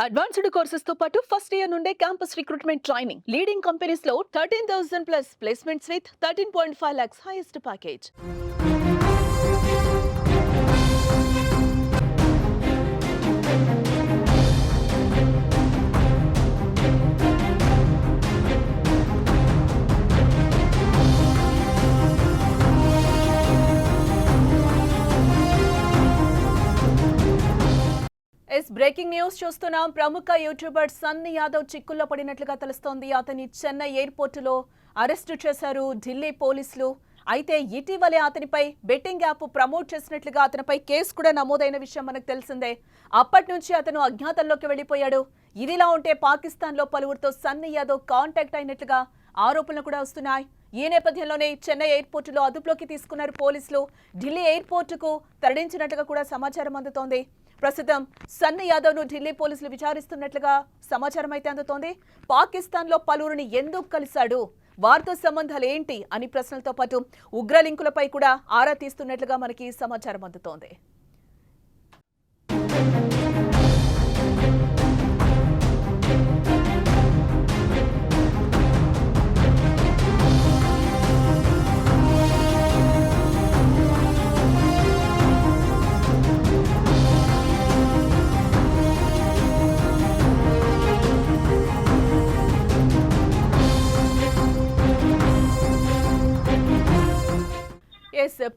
Advanced కోర్సెస్తో పాటు first year నుండే క్యాంపస్ రిక్రూట్మెంట్ ట్రైనింగ్ లీడింగ్ కంపెనీస్లో thirteen thousand plus placements with thirteen point five lakhs highest package yes breaking news చూస్తున్నాం. ప్రముఖ YouTuber Sunny Yadav చిక్కుల్లో పడినట్లుగా తెలుస్తోంది. అతని చెన్నై ఎయిర్పోర్టులో అరెస్టు చేశారు ఢిల్లీ పోలీసులు. అయితే ఇటీవలే అతనిపై బెట్టింగ్ యాప్ ప్రమోట్ చేసినట్లుగా అతనిపై కేసు కూడా నమోదైన విషయం మనకు తెలిసిందే. అప్పటి నుంచి అతను అజ్ఞాతంలోకి వెళ్ళిపోయాడు. ఇదిలా ఉంటే పాకిస్తాన్లో పలువురితో సన్నీ యాదవ్ కాంటాక్ట్ అయినట్లుగా ఆరోపణలు కూడా వస్తున్నాయి. ఈ నేపథ్యంలోనే చెన్నై ఎయిర్పోర్టులో అదుపులోకి తీసుకున్నారు పోలీసులు. ఢిల్లీ ఎయిర్పోర్టుకు తరలించినట్లుగా కూడా సమాచారం అందుతోంది. ప్రస్తుతం సన్నీ యాదవ్ను ఢిల్లీ పోలీసులు విచారిస్తున్నట్లుగా సమాచారం అయితే అందుతోంది. పాకిస్తాన్లో పలువురిని ఎందుకు కలిశాడు? వారితో సంబంధాలు ఏంటి అని ప్రశ్నలతో పాటు ఉగ్రలింకులపై కూడా ఆరా తీస్తున్నట్లుగా మనకి సమాచారం అందుతోంది.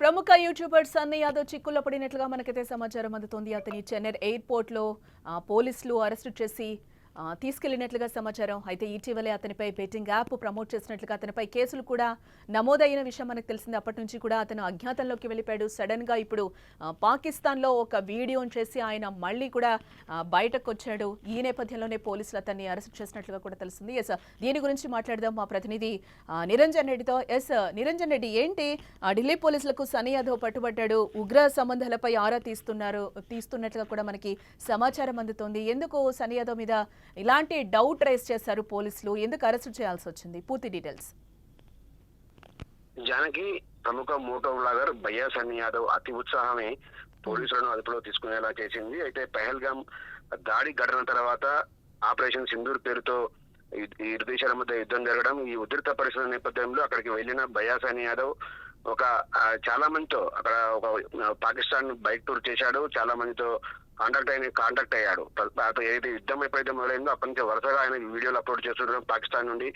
ప్రముఖ యూట్యూబర్ సన్నీ యాదవ్ చిక్కుల్లో పడినట్లుగా మనకైతే సమాచారం అందుతోంది. అతని చెన్నై ఎయిర్పోర్ట్లో పోలీసులు అరెస్టు చేసి తీసుకెళ్ళినట్లుగా సమాచారం. అయితే ఇటీవలే అతనిపై బెట్టింగ్ యాప్ ప్రమోట్ చేసినట్లుగా అతనిపై కేసులు కూడా నమోదైన విషయం మనకు తెలిసింది. అప్పటి నుంచి కూడా అతను అజ్ఞాతంలోకి వెళ్ళిపోయాడు. సడన్గా ఇప్పుడు పాకిస్తాన్లో ఒక వీడియోని చేసి ఆయన మళ్ళీ కూడా బయటకు వచ్చాడు ఈ నేపథ్యంలోనే పోలీసులు అతన్ని అరెస్ట్ చేసినట్లుగా కూడా తెలిసింది ఎస్ దీని గురించి మాట్లాడదాం. మా ప్రతినిధి నిరంజన్ రెడ్డితో. ఎస్ నిరంజన్ రెడ్డి ఏంటి? ఢిల్లీ పోలీసులకు సనీ యాదవ్ పట్టుబడ్డాడు ఉగ్ర సంబంధాలపై ఆరా తీస్తున్నారు తీస్తున్నట్లుగా కూడా మనకి సమాచారం అందుతోంది. ఎందుకు సనీ యాదవ్ మీద ఇలాంటి డౌట్ రైస్ చేశారు పోలీసులు. ఎందుకు అరెస్ట్ చేయాల్సి వచ్చింది? పూర్తి డీటెయిల్స్. జానకి ప్రముఖ మోటో బ్లాగర్ భయ్యా సన్ని యాదవ్ అతి ఉత్సాహమే పోలీసులను అదుపులో తీసుకునేలా చేసింది. అయితే పెహల్గామ్ దాడి ఘటన తర్వాత ఆపరేషన్ సింధూర్ పేరుతో ఇరు దేశాల మధ్య యుద్ధం జరగడం ఈ ఉధృత పరిస్థితుల నేపథ్యంలో అక్కడికి వెళ్ళిన భయాసాని యాదవ్ ఒక చాలా మందితో అక్కడ ఒక పాకిస్తాన్ బైక్ టూర్ చేశాడు చాలా మందితో కాంటాక్ట్ అయిన కాంటాక్ట్ అయ్యాడు. ఏదైతే యుద్ధం ఎప్పుడైతే మొదలైందో అప్పటి నుంచి వరుసగా ఆయన వీడియోలు అప్లోడ్ చేస్తుండడం పాకిస్తాన్ నుండి.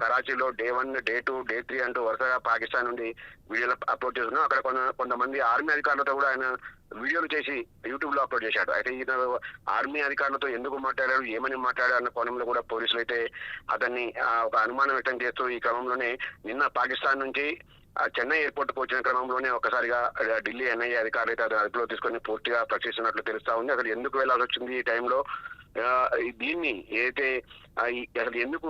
కరాచీలో day one day two day three అంటూ వరుసగా పాకిస్తాన్ నుండి వీడియోలు అప్లోడ్ చేస్తున్నాం అక్కడ కొంత కొంతమంది ఆర్మీ అధికారులతో కూడా ఆయన వీడియోలు చేసి యూట్యూబ్లో అప్లోడ్ చేశాడు. అయితే ఈయన ఆర్మీ అధికారులతో ఎందుకు మాట్లాడారు ఏమని మాట్లాడారు అన్న కోణంలో కూడా పోలీసులు అయితే అతన్ని ఆ, ఒక అనుమానం వ్యక్తం చేస్తూ ఈ క్రమంలోనే నిన్న పాకిస్తాన్ నుంచి చెన్నై ఎయిర్పోర్ట్కు వచ్చిన క్రమంలోనే ఒకసారిగా ఢిల్లీ ఎన్ఐఏ అధికారులు అయితే అతను అదుపులో తీసుకొని పూర్తిగా ప్రశ్నిస్తున్నట్లు తెలుస్తా ఉంది. అసలు ఎందుకు వెళ్ళాల్సి వచ్చింది ఈ టైంలో? దీన్ని ఏదైతే అసలు ఎందుకు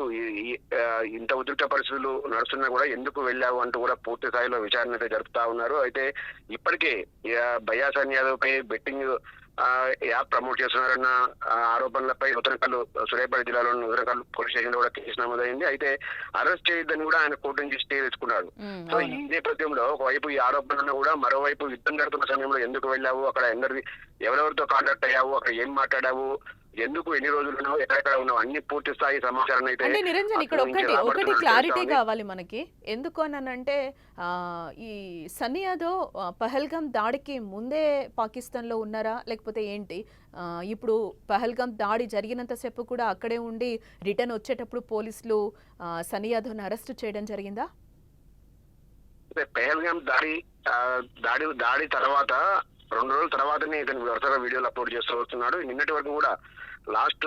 ఇంత ఉద్రిక్త పరిస్థితులు నడుస్తున్నా కూడా ఎందుకు వెళ్ళావు అంటూ కూడా పూర్తి స్థాయిలో విచారణ అయితే జరుపుతా ఉన్నారు. అయితే ఇప్పటికే బయాసన్ యాదవ్ పై బెట్టింగ్ యాప్ ప్రమోట్ చేస్తున్నారన్న ఆరోపణలపై ఉత్తరకల్లు సూర్యాపేట జిల్లాలోని ఉత్తరకల్లు పోలీస్ స్టేషన్లో కూడా కేసు నమోదైంది. అయితే అరెస్ట్ చేయొద్దని కూడా ఆయన కోర్టు నుంచి స్టే తెచ్చుకున్నాడు సో ఈ నేపథ్యంలో ఒకవైపు ఈ ఆరోపణలను కూడా మరోవైపు యుద్ధం జరుగుతున్న సమయంలో ఎందుకు వెళ్ళావు? అక్కడ ఎందరి ఎవరెవరితో కాంటాక్ట్ అయ్యావు? అక్కడ ఏం మాట్లాడావు? ఎందుకు ఎన్ని రోజులు ఉన్నావు ఎక్కడెక్కడ ఉన్నావు అన్ని పూర్తి స్థాయి సమాచారం అయితే అంటే నిరంజన్ ఇక్కడ ఒకటి ఒకటి క్లారిటీ. కావాలి మనకి. ఎందుకు అని అంటే ఈ సన్నీ యాదవ్ ఆ, పహల్గామ్ దాడికి ముందే పాకిస్తాన్లో ఉన్నారా లేకపోతే ఏంటి? ఇప్పుడు పహల్గామ్ దాడి జరిగినంతసేపు కూడా అక్కడే ఉండి రిటర్న్ వచ్చేటప్పుడు పోలీసులు సన్నీ యాదవ్ని అరెస్ట్ చేయడం జరిగిందా? పెహల్గాం దాడి దాడి దాడి తర్వాత రెండు రోజుల తర్వాతనే ఇతను వరుసగా వీడియోలు అప్లోడ్ చేస్తూ వస్తున్నాడు. నిన్నటి వరకు కూడా లాస్ట్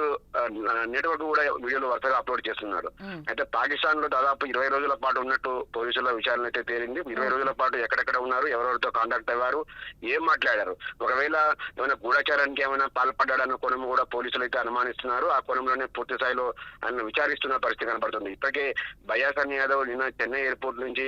నిన్నటి వరకు కూడా వీడియోలు వరుసగా అప్లోడ్ చేస్తున్నాడు. అయితే పాకిస్తాన్లో దాదాపు ఇరవై రోజుల పాటు ఉన్నట్టు పోలీసుల విచారణ అయితే తేలింది. ఇరవై రోజుల పాటు ఎక్కడెక్కడ ఉన్నారు ఎవరెవరితో కాంటాక్ట్ అయ్యారు ఏం మాట్లాడారు? ఒకవేళ ఏమైనా గూఢచారానికి ఏమైనా పాల్పడ్డాడన్న కోణం కూడా పోలీసులు అయితే అనుమానిస్తున్నారు. ఆ కోణంలోనే పూర్తి స్థాయిలో ఆయన విచారిస్తున్న పరిస్థితి కనబడుతుంది ఇప్పటికే బయాసన్ యాదవ్ నిన్న చెన్నై ఎయిర్పోర్ట్ నుంచి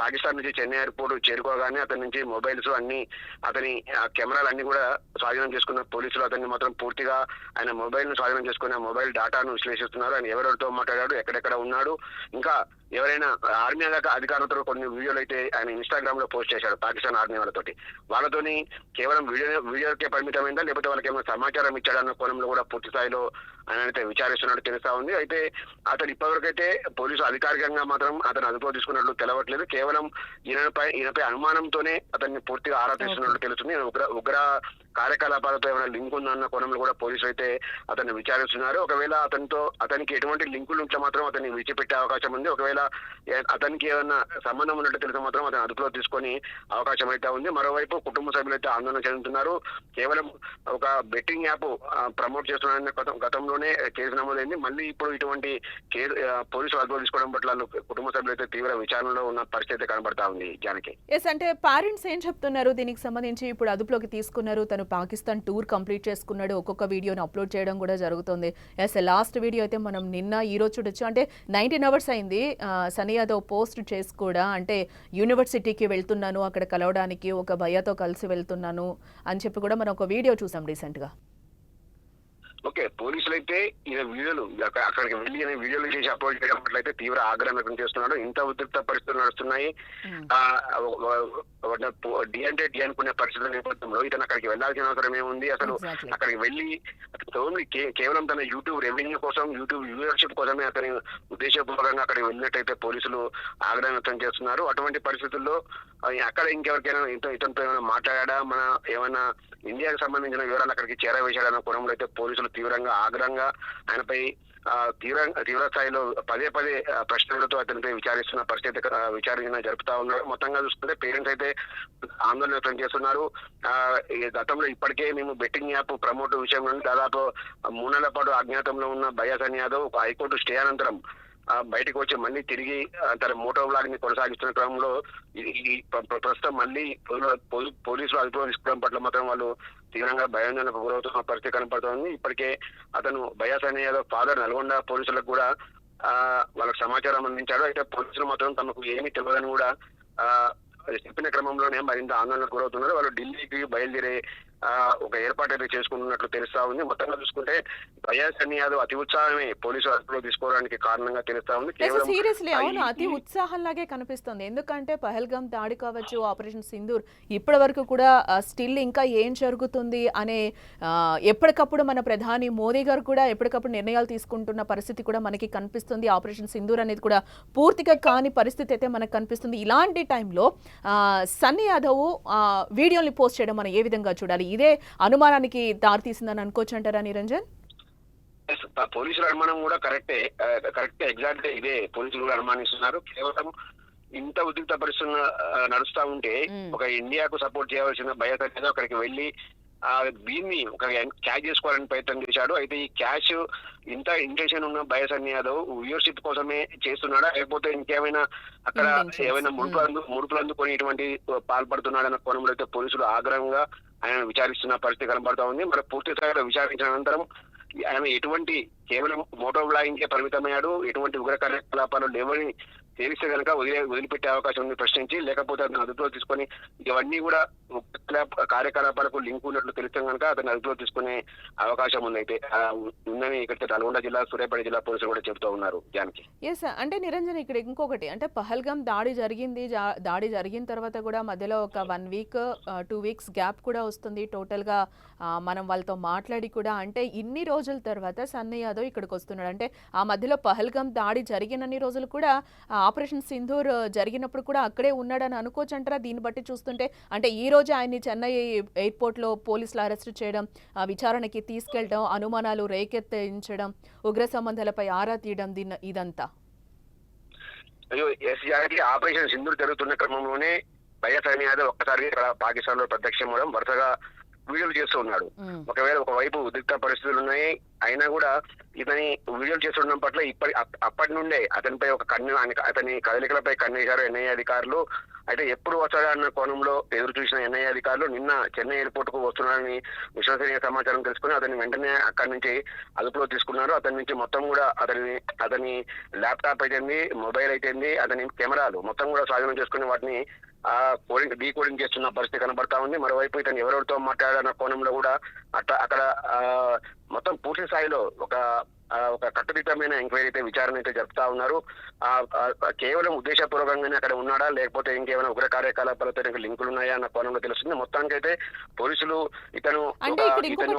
పాకిస్తాన్ నుంచి చెన్నై ఎయిర్పోర్ట్ చేరుకోగానే అతని నుంచి మొబైల్స్ అన్ని అతని కెమెరాలు అన్ని కూడా స్వాధీనం చేసుకున్న పోలీసులు అతన్ని మాత్రం పూర్తిగా ఆయన ఆయన మొబైల్ను స్వాధీనం చేసుకుని ఆ మొబైల్ డేటాను విశ్లేషిస్తున్నారు. ఆయన ఎవరెవరితో మాట్లాడాడు ఎక్కడెక్కడ ఉన్నాడు ఇంకా ఎవరైనా ఆర్మీ అధిక- అధికారులతో కొన్ని వీడియోలు అయితే ఆయన ఇన్స్టాగ్రామ్లో పోస్ట్ చేశాడు పాకిస్తాన్ ఆర్మీ వాళ్ళతోటి. వాళ్ళతోని కేవలం వీడియో వీడియోకే పరిమితమైందా? లేకపోతే వాళ్ళకి ఏమైనా సమాచారం ఇచ్చాడన్న కోణంలో కూడా పూర్తి స్థాయిలో ఆయన అయితే విచారిస్తున్నట్టు తెలుస్తా ఉంది. అయితే అతను ఇప్పటివరకైతే పోలీసు అధికారికంగా మాత్రం అతను అదుపులో తీసుకున్నట్లు తెలవట్లేదు. కేవలం ఈయనపై ఈయనపై అనుమానంతోనే అతన్ని పూర్తిగా ఆరా తీస్తున్నట్లు తెలుస్తుంది. ఉగ్ర ఉగ్ర కార్యకలాపాలతో ఏమైనా లింక్ ఉందన్న కోణంలో కూడా పోలీసులు అయితే అతన్ని విచారిస్తున్నారు. ఒకవేళ అతనితో అతనికి ఎటువంటి లింకులు ఉంటే మాత్రం అతన్ని విడిచిపెట్టే అవకాశం ఉంది. ఒకవేళ ఒకవేళ అతనికి ఏమైనా సంబంధం ఉన్నట్టు తెలిస్తే మాత్రం అతను అదుపులో తీసుకొని అవకాశం అయితే ఉంది. మరోవైపు కుటుంబ సభ్యులు అయితే ఆందోళన చెందుతున్నారు. కేవలం ఒక బెట్టింగ్ యాప్ ప్రమోట్ చేస్తున్నారని గతంలోనే కేసు నమోదైంది. మళ్ళీ ఇప్పుడు ఇటువంటి కేసు పోలీసులు అదుపులో తీసుకోవడం పట్ల కుటుంబ సభ్యులు అయితే తీవ్ర విచారణలో ఉన్న పరిస్థితి కనబడతా ఉంది జానకి. ఎస్ అంటే పేరెంట్స్ ఏం చెప్తున్నారు? దీనికి సంబంధించి ఇప్పుడు అదుపులోకి తీసుకున్నారు. తను పాకిస్తాన్ టూర్ కంప్లీట్ చేసుకున్నాడు. ఒక్కొక్క వీడియోని అప్లోడ్ చేయడం కూడా జరుగుతుంది. ఎస్ లాస్ట్ వీడియో అయితే మనం నిన్న ఈ రోజు చూడొచ్చు. అంటే నైన్టీన్ అవర్స్ అయింది. సనీ యాదవ్ పోస్ట్ చేసి కూడా అంటే యూనివర్సిటీకి వెళ్తున్నాను అక్కడ కలవడానికి ఒక భయ్యతో కలిసి వెళ్తున్నాను అని చెప్పి కూడా మనం ఒక వీడియో చూసాం రీసెంట్గా ఓకే పోలీసులు అయితే ఈయన వీడియోలు అక్క- అక్కడికి వెళ్ళి ఈయన వీడియోలు చేసి అప్లోడ్ చేయడం అయితే తీవ్ర ఆగ్రహం వ్యక్తం చేస్తున్నాడు. ఇంత ఉద్రిక్త పరిస్థితులు నడుస్తున్నాయి. డి అంటే డి అనుకునే పరిస్థితుల నేపథ్యంలో ఇతను అక్కడికి వెళ్ళాల్సిన అవసరం ఏముంది? అసలు. అక్కడికి వెళ్ళి ఓన్లీ కే- కేవలం తన యూట్యూబ్ రెవెన్యూ కోసం యూట్యూబ్ వ్యూవర్షిప్ కోసమే అతని ఉద్దేశపూర్వకంగా అక్కడికి వెళ్ళినట్టయితే పోలీసులు ఆగ్రహం వ్యక్తం చేస్తున్నారు. అటువంటి పరిస్థితుల్లో అక్కడ ఇంకెవరికైనా ఇత- ఇతనితో ఏమైనా మాట్లాడా మన ఏమైనా ఇండియాకి సంబంధించిన వివరాలు అక్కడికి చేరవేశాడన్న కోణంలో అయితే పోలీసులు తీవ్రంగా ఆగ్రహంగా ఆయనపై తీవ్ర తీవ్ర స్థాయిలో పదే పదే ప్రశ్నలతో అతనిపై విచారిస్తున్న పరిస్థితి విచారణ జరుపుతా ఉన్నారు. మొత్తంగా చూసుకుంటే పేరెంట్స్ అయితే ఆందోళన వ్యక్తం చేస్తున్నారు. ఈ గతంలో ఇప్పటికే మేము బెట్టింగ్ యాప్ ప్రమోట్ విషయంలో దాదాపు మూడు నెలల పాటు అజ్ఞాతంలో ఉన్న బయాసన్ యాదవ్ హైకోర్టు స్టే అనంతరం బయటకు వచ్చి మళ్ళీ తిరిగి తన మోటో బ్లాగ్ని కొనసాగిస్తున్న క్రమంలో ఈ- ప్రస్తుతం మళ్ళీ పోలీసులు- పోలీసులు అదుపులో తీసుకోవడం పట్ల మాత్రం వాళ్ళు తీవ్రంగా భయాందోళన గురవుతున్న పరిస్థితి కనపడుతోంది. ఇప్పటికే అతను బయాసన్ యాదవ్ ఫాదర్ నల్గొండ పోలీసులకు కూడా ఆ సమాచారం అందించాడు. అయితే పోలీసులు మాత్రం తమకు ఏమీ తెలియదని కూడా ఆ చెప్పిన క్రమంలోనే మరింత ఆందోళనకు గురవుతున్నారు. వాళ్ళు ఢిల్లీకి బయలుదేరే ఒక ఏర్పాటు అయితే చేసుకుంటున్నట్లు తెలుస్తా ఉంది. మొత్తంగా చూసుకుంటే బయాసన్ యాదవ్ అతి ఉత్సాహమే పోలీసులు అదుపులో తీసుకోవడానికి కారణంగా తెలుస్తా ఉంది. కేవలం సీరియస్లీ అవును అతి ఉత్సాహంలాగే కనిపిస్తుంది. ఎందుకంటే పహల్గామ్ దాడి కావచ్చు ఆపరేషన్ సింధూర్ ఇప్పటి వరకు కూడా స్టిల్ ఇంకా ఏం జరుగుతుంది అనే ఎప్పటికప్పుడు మన ప్రధాని మోదీ గారు కూడా ఎప్పటికప్పుడు నిర్ణయాలు తీసుకుంటున్న పరిస్థితి కూడా మనకి కనిపిస్తుంది. ఆపరేషన్ సింధూర్ అనేది కూడా పూర్తిగా కాని పరిస్థితి అయితే మనకు కనిపిస్తుంది. ఇలాంటి టైంలో ఆ, సన్నీ యాదవ్ ఆ, వీడియోని పోస్ట్ చేయడం మనం ఏ విధంగా చూడాలి? ఇదే అనుమానానికి దారితీసిందని అనుకోవచ్చు అంటారా నిరంజన్ పోలీసుల అనుమానం కూడా కరెక్టే కరెక్ట్ ఎగ్జాక్ట్ ఇదే పోలీసులు కూడా అనుమానిస్తున్నారు. కేవలం ఇంత ఉద్రిక్త పరిస్థితులు నడుస్తా ఉంటే. ఒక ఇండియాకు సపోర్ట్ చేయవలసిన భయత అక్కడికి వెళ్ళి ఆ దీన్ని ఒక క్యాచ్ చేసుకోవాలని ప్రయత్నం చేశాడు. అయితే ఈ క్యాష్ ఇంత ఇంటెన్షన్ ఉన్న బయసన్ యాదవ్ వ్యూవర్షిప్ కోసమే చేస్తున్నాడా? లేకపోతే ఇంకేమైనా అక్కడ. ఏమైనా ముడుపులు అందు ముడుపులు అందుకొని ఇటువంటి పాల్పడుతున్నాడన్న కోణంలో అయితే పోలీసులు ఆగ్రహంగా ఆయన విచారిస్తున్న పరిస్థితి కనబడతా ఉంది. మరి పూర్తి స్థాయిలో విచారించిన అనంతరం ఆయన ఎటువంటి కేవలం మోటో బ్లాగింగ్ కే పరిమితమయ్యాడు. ఎటువంటి ఉగ్ర కార్యకలాపాలు లేవని తేలిస్తే కనుక వదిలే వదిలిపెట్టే అవకాశం ఉంది ప్రశ్నించి లేకపోతే అతను అదుపులో తీసుకొని ఇవన్నీ కూడా కార్యకలాపాలకు లింక్ ఉన్నట్లు తెలిస్తే కనుక అతను అదుపులో తీసుకునే అవకాశం ఉంది. అయితే ఉందని ఇక్కడ నల్గొండ జిల్లా సూర్యాపేట జిల్లా పోలీసులు కూడా చెబుతూ ఉన్నారు దానికి ఎస్ అంటే నిరంజన్ ఇక్కడ ఇంకొకటి అంటే పహల్గామ్ దాడి జరిగింది. దాడి జరిగిన తర్వాత కూడా మధ్యలో ఒక one week two weeks gap కూడా వస్తుంది. టోటల్గా గా మనం వాళ్ళతో మాట్లాడి కూడా అంటే ఇన్ని రోజుల తర్వాత సన్నీ యాదవ్ ఇక్కడికి వస్తున్నాడు అంటే ఆ మధ్యలో పహల్గామ్ దాడి జరిగినన్ని రోజులు కూడా ఆపరేషన్ సింధూర్ జరిగినప్పుడు కూడా అక్కడే ఉన్నాడని అనుకోవచ్చు అంటారా? దీన్ని బట్టి చూస్తుంటే అంటే ఈ రోజు ఆయన్ని చెన్నై ఎయిర్పోర్ట్లో పోలీసులు అరెస్ట్ చేయడం విచారణకి తీసుకెళ్ళడం అనుమానాలు రేకెత్తించడం ఉగ్ర సంబంధాలపై ఆరా తీయడం దీన్ని ఇదంతా. అయ్యో ఎస్ఆర్కి ఆపరేషన్ సింధూర్ జరుగుతున్న క్రమంలోనే వైఎస్ఆర్ యాదవ్ ఒక్కసారి పాకిస్తాన్లో ప్రత్యక్షం అవడం వరుసగా వీడియోలు చేస్తూ ఉన్నాడు. ఒకవేళ ఒకవైపు ఉద్రిక్త పరిస్థితులు ఉన్నాయి అయినా కూడా ఇతని వీడియోలు చేస్తుండడం పట్ల ఇప్పటి అప్- అప్పటి నుండే అతనిపై ఒక కన్ను అతని కదలికలపై కన్నేశారు ఎన్ఐఏ అధికారులు. అయితే ఎప్పుడు వస్తాడా అన్న కోణంలో ఎదురు చూసిన ఎన్ఐఏ అధికారులు నిన్న చెన్నై ఎయిర్పోర్ట్కు వస్తున్నారని విశ్వసనీయ సమాచారం తెలుసుకుని అతన్ని వెంటనే అక్కడి నుంచి అదుపులో తీసుకున్నారు. అతని నుంచి మొత్తం కూడా అతని అతని ల్యాప్టాప్ అయితేంది మొబైల్ అయితేంది అతని కెమెరాలు మొత్తం కూడా స్వాధీనం చేసుకుని వాటిని కోడింగ్ డీ కోడింగ్ చేస్తున్న పరిస్థితి కనబడతా ఉంది మరోవైపు ఇతను ఎవరెవరితో మాట్లాడాలన్న కోణంలో కూడా అట్లా అక్కడ మొత్తం పూర్తి స్థాయిలో ఒక ఒక కట్టుదిట్టమైన ఎంక్వైరీ అయితే విచారణ అయితే జరుపుతా ఉన్నారు ఆ, కేవలం ఉద్దేశపూర్వకంగానే అక్కడ ఉన్నాడా లేకపోతే ఇంకేమైనా ఉగ్ర కార్యకలాపాలతో ఇంకా లింకులు ఉన్నాయా అన్న కోణంలో తెలుస్తుంది మొత్తానికైతే పోలీసులు ఇతను ఇతను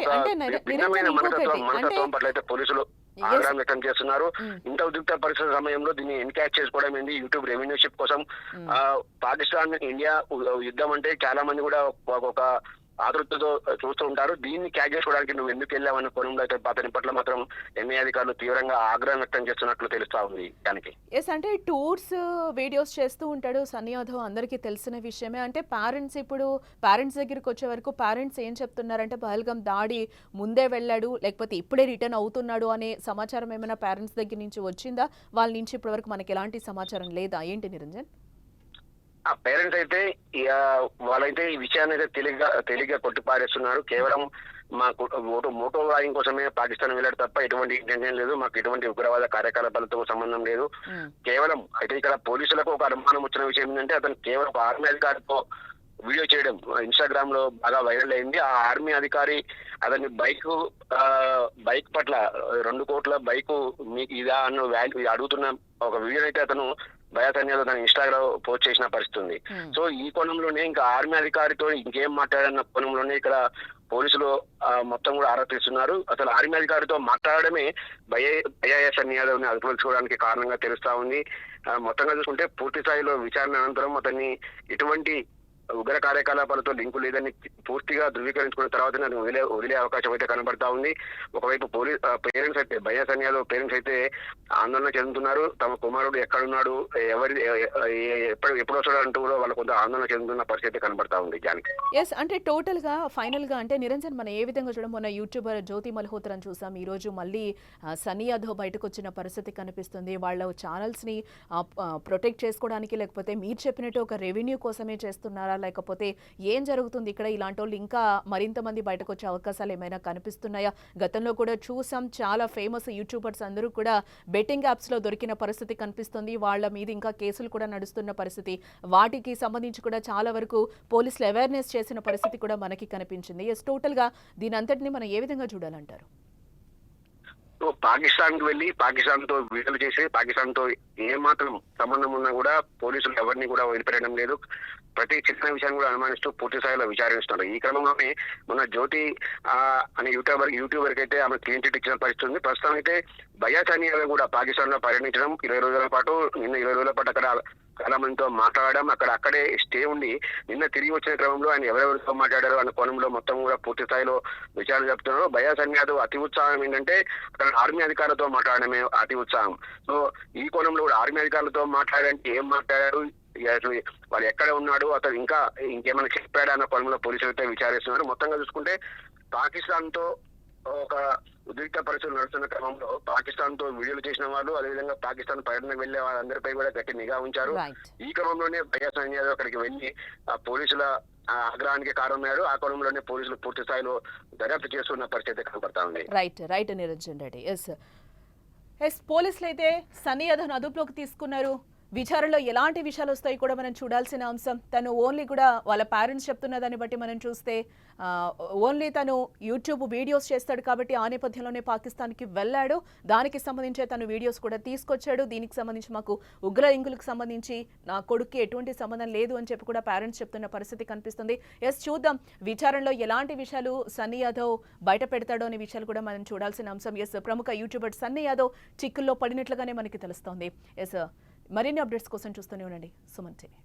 భిన్నమైన మనస్తత్వం అంటే- పట్ల అయితే పోలీసులు. ఆగ్రహం వ్యక్తం చేస్తున్నారు Mm. ఇంత ఉద్రిక్త పరిస్థితి సమయంలో దీన్ని ఎన్కాచ్ చేసుకోవడం ఏంది యూట్యూబ్ రెవెన్యూ షిప్ కోసం Mm. ఆ, పాకిస్తాన్ ఇండియా యుద్ధం అంటే చాలా మంది కూడా ఒక ఆతృతతో చూస్తూ ఉంటారు. దీన్ని క్యాచ్ చేసుకోవడానికి నువ్వు ఎందుకు వెళ్ళావన్న కోణంలో అయితే అతని పట్ల మాత్రం ఎన్ఐ అధికారులు తీవ్రంగా ఆగ్రహం వ్యక్తం చేస్తున్నట్లు తెలుస్తా ఉంది దానికి. ఎస్ అంటే టూర్స్ వీడియోస్ చేస్తూ ఉంటాడు సన్నీ యాదవ్ అందరికీ తెలిసిన విషయమే. అంటే పేరెంట్స్ ఇప్పుడు పేరెంట్స్ దగ్గరికి వచ్చే వరకు పేరెంట్స్ ఏం చెప్తున్నారంటే పహల్గం దాడి ముందే వెళ్ళాడు లేకపోతే ఇప్పుడే రిటర్న్ అవుతున్నాడు అనే సమాచారం ఏమైనా పేరెంట్స్ దగ్గర నుంచి వచ్చిందా? వాళ్ళ నుంచి ఇప్పటివరకు మనకి ఎలాంటి సమాచారం లేదా? ఏంటి నిరంజన్? ఆ పేరెంట్స్ అయితే వాళ్ళైతే ఈ విషయాన్ని అయితే తెలివిగా తెలివిగా కొట్టిపారేస్తున్నారు కేవలం మా మోటో వాయింగ్ కోసమే పాకిస్తాన్ వెళ్ళాడు తప్ప ఎటువంటి ఇంటెన్షన్ లేదు. మాకు ఎటువంటి ఉగ్రవాద కార్యకలాపాలతో సంబంధం లేదు. కేవలం అయితే ఇక్కడ పోలీసులకు ఒక అనుమానం వచ్చిన విషయం ఏంటంటే అతను కేవలం ఒక ఆర్మీ అధికారితో వీడియో చేయడం ఇన్స్టాగ్రామ్లో బాగా వైరల్ అయింది. ఆ ఆర్మీ అధికారి అతని బైక్ బైక్ పట్ల రెండు కోట్ల బైక్ మీకు ఇదా అన్న వాల్యూ అడుగుతున్న ఒక వీడియో అయితే అతను భయాతన్యాలు తన ఇన్స్టాగ్రామ్ పోస్ట్ చేసిన పరిస్థితి ఉంది. మ్మ్. సో ఈ కోణంలోనే ఇంకా ఆర్మీ అధికారితో ఇంకేం మాట్లాడన్న కోణంలోనే ఇక్కడ పోలీసులు మొత్తం కూడా ఆరా తీస్తున్నారు. అసలు ఆర్మీ అధికారితో మాట్లాడడమే ఐఏఎస్ అని యాదవ్ని అదుపుకోవడానికి కారణంగా తెలుస్తా ఉంది. మొత్తంగా చూసుకుంటే పూర్తి స్థాయిలో విచారణ అనంతరం అతన్ని ఎటువంటి ఉగ్ర కార్యకలాపాలతో లింకు లేదని పూర్తిగా ధృవీకరించుకున్న తర్వాత వదిలే వదిలే అవకాశం అయితే కనబడతా ఉంది. ఒకవైపు పోలీస్ పేరెంట్స్ అయితే భయ సన్యాలు పేరెంట్స్ అయితే ఆందోళన చెందుతున్నారు. తమ కుమారుడు ఎక్కడున్నాడు ఎవరి ఎప్పుడు ఎప్పుడు వస్తాడు అంటూ కూడా వాళ్ళు కొంత ఆందోళన చెందుతున్న పరిస్థితి కనబడతా ఉంది జానికి. ఎస్ అంటే టోటల్గా ఫైనల్గా అంటే నిరంజన్ మనం ఏ విధంగా చూడడం మొన్న యూట్యూబర్ జ్యోతి మల్హోత్రని చూసాం. ఈరోజు మళ్ళీ సన్నీ యాదవ్ బయటకు వచ్చిన పరిస్థితి కనిపిస్తుంది. వాళ్ళ ఛానల్స్ని ప్రొటెక్ట్ చేసుకోవడానికి లేకపోతే మీరు చెప్పినట్టు ఒక రెవెన్యూ కోసమే చేస్తున్నారా లేకపోతే ఏం జరుగుతుంది? ఇక్కడ ఇలాంటి వాళ్ళు ఇంకా మరింత మంది బయటకు వచ్చే అవకాశాలు ఏమైనా కనిపిస్తున్నాయా? గతంలో కూడా చూసాం చాలా ఫేమస్ యూట్యూబర్స్ అందరూ కూడా బెట్టింగ్ యాప్స్లో దొరికిన పరిస్థితి కనిపిస్తుంది. వాళ్ళ మీద ఇంకా కేసులు కూడా నడుస్తున్న పరిస్థితి. వాటికి సంబంధించి కూడా చాలా వరకు పోలీసులు అవేర్నెస్ చేసిన పరిస్థితి కూడా మనకి కనిపించింది. ఎస్ టోటల్గా దీని అంతటిని మనం ఏ విధంగా చూడాలంటారు? పాకిస్తాన్కి వెళ్ళి పాకిస్తాన్తో విడుదల చేసి పాకిస్తాన్తో ఏ మాత్రం సంబంధం ఉన్నా కూడా పోలీసులు ఎవరిని కూడా వదిలిపెట్టడం లేదు. ప్రతి చిన్న విషయాన్ని కూడా అనుమానిస్తూ పూర్తి స్థాయిలో విచారిస్తున్నారు. ఈ క్రమంలోనే మన జ్యోతి ఆ, అనే యూట్యూబర్ యూట్యూబర్కి అయితే ఆమె క్లీన్ చిట్ ఇచ్చిన పరిస్థితి ఉంది. ప్రస్తుతం అయితే బయాచాని కూడా పాకిస్తాన్లో పర్యటించడం ఇరవై రోజుల పాటు నిన్న ఇరవై రోజుల పాటు అక్కడ చాలా మందితో మాట్లాడడం అక్కడ అక్కడే స్టే ఉండి నిన్న తిరిగి వచ్చిన క్రమంలో ఆయన ఎవరెవరితో మాట్లాడారు అన్న కోణంలో మొత్తం కూడా పూర్తి స్థాయిలో విచారణ జరుపుతున్నారు. బయాసన్ యాదవ్ అతి ఉత్సాహం ఏంటంటే అక్కడ ఆర్మీ అధికారులతో మాట్లాడడమే అతి ఉత్సాహం. సో ఈ కోణంలో కూడా ఆర్మీ అధికారులతో మాట్లాడంటే ఏం మాట్లాడారు అసలు వాళ్ళు ఎక్కడ ఉన్నాడు అతను ఇంకా ఇంకేమైనా చెప్పాడా అన్న కోణంలో పోలీసులు అయితే విచారిస్తున్నారు. మొత్తంగా చూసుకుంటే పాకిస్తాన్తో ఒక ఉద్రిక్త పరిస్థితులు నడుస్తున్న క్రమంలో పాకిస్తాన్తో వీడియోలు చేసిన వాళ్ళు అదేవిధంగా పాకిస్తాన్ పర్యటన వెళ్ళే వాళ్ళందరిపై కూడా గట్టి నిఘా ఉంచారు. ఈ క్రమంలోనే బయాస్ యాదవ్ అక్కడికి వెళ్ళి ఆ పోలీసుల ఆగ్రహానికి కారణమయ్యాడు ఆ క్రమంలోనే పోలీసులు పూర్తి స్థాయిలో దర్యాప్తు చేస్తున్న పరిస్థితి కనబడతా ఉంది. Right right Niranjan Reddy. Yes yes పోలీసులు అయితే సన్నీ యాదవ్ను అదుపులోకి తీసుకున్నారు. విచారణలో ఎలాంటి విషయాలు వస్తాయి కూడా మనం చూడాల్సిన అంశం. తను ఓన్లీ కూడా వాళ్ళ పేరెంట్స్ చెప్తున్న దాన్ని బట్టి మనం చూస్తే ఓన్లీ తను యూట్యూబ్ వీడియోస్ చేస్తాడు కాబట్టి ఆ నేపథ్యంలోనే పాకిస్తాన్కి వెళ్ళాడు. దానికి సంబంధించి తను వీడియోస్ కూడా తీసుకొచ్చాడు. దీనికి సంబంధించి మాకు ఉగ్ర ఇంగులకు సంబంధించి నా కొడుక్కి ఎటువంటి సంబంధం లేదు అని చెప్పి కూడా పేరెంట్స్ చెప్తున్న పరిస్థితి కనిపిస్తుంది. ఎస్ చూద్దాం. విచారణలో ఎలాంటి విషయాలు సన్నీ యాదవ్ బయట పెడతాడో అనే విషయాలు కూడా మనం చూడాల్సిన అంశం. ఎస్ ప్రముఖ యూట్యూబర్ సన్నీ యాదవ్ చిక్కుల్లో పడినట్లుగానే మనకి తెలుస్తోంది. ఎస్ మరిన్ని అప్డేట్స్ కోసం చూస్తూనే ఉండండి. సుమన్ టీవీ.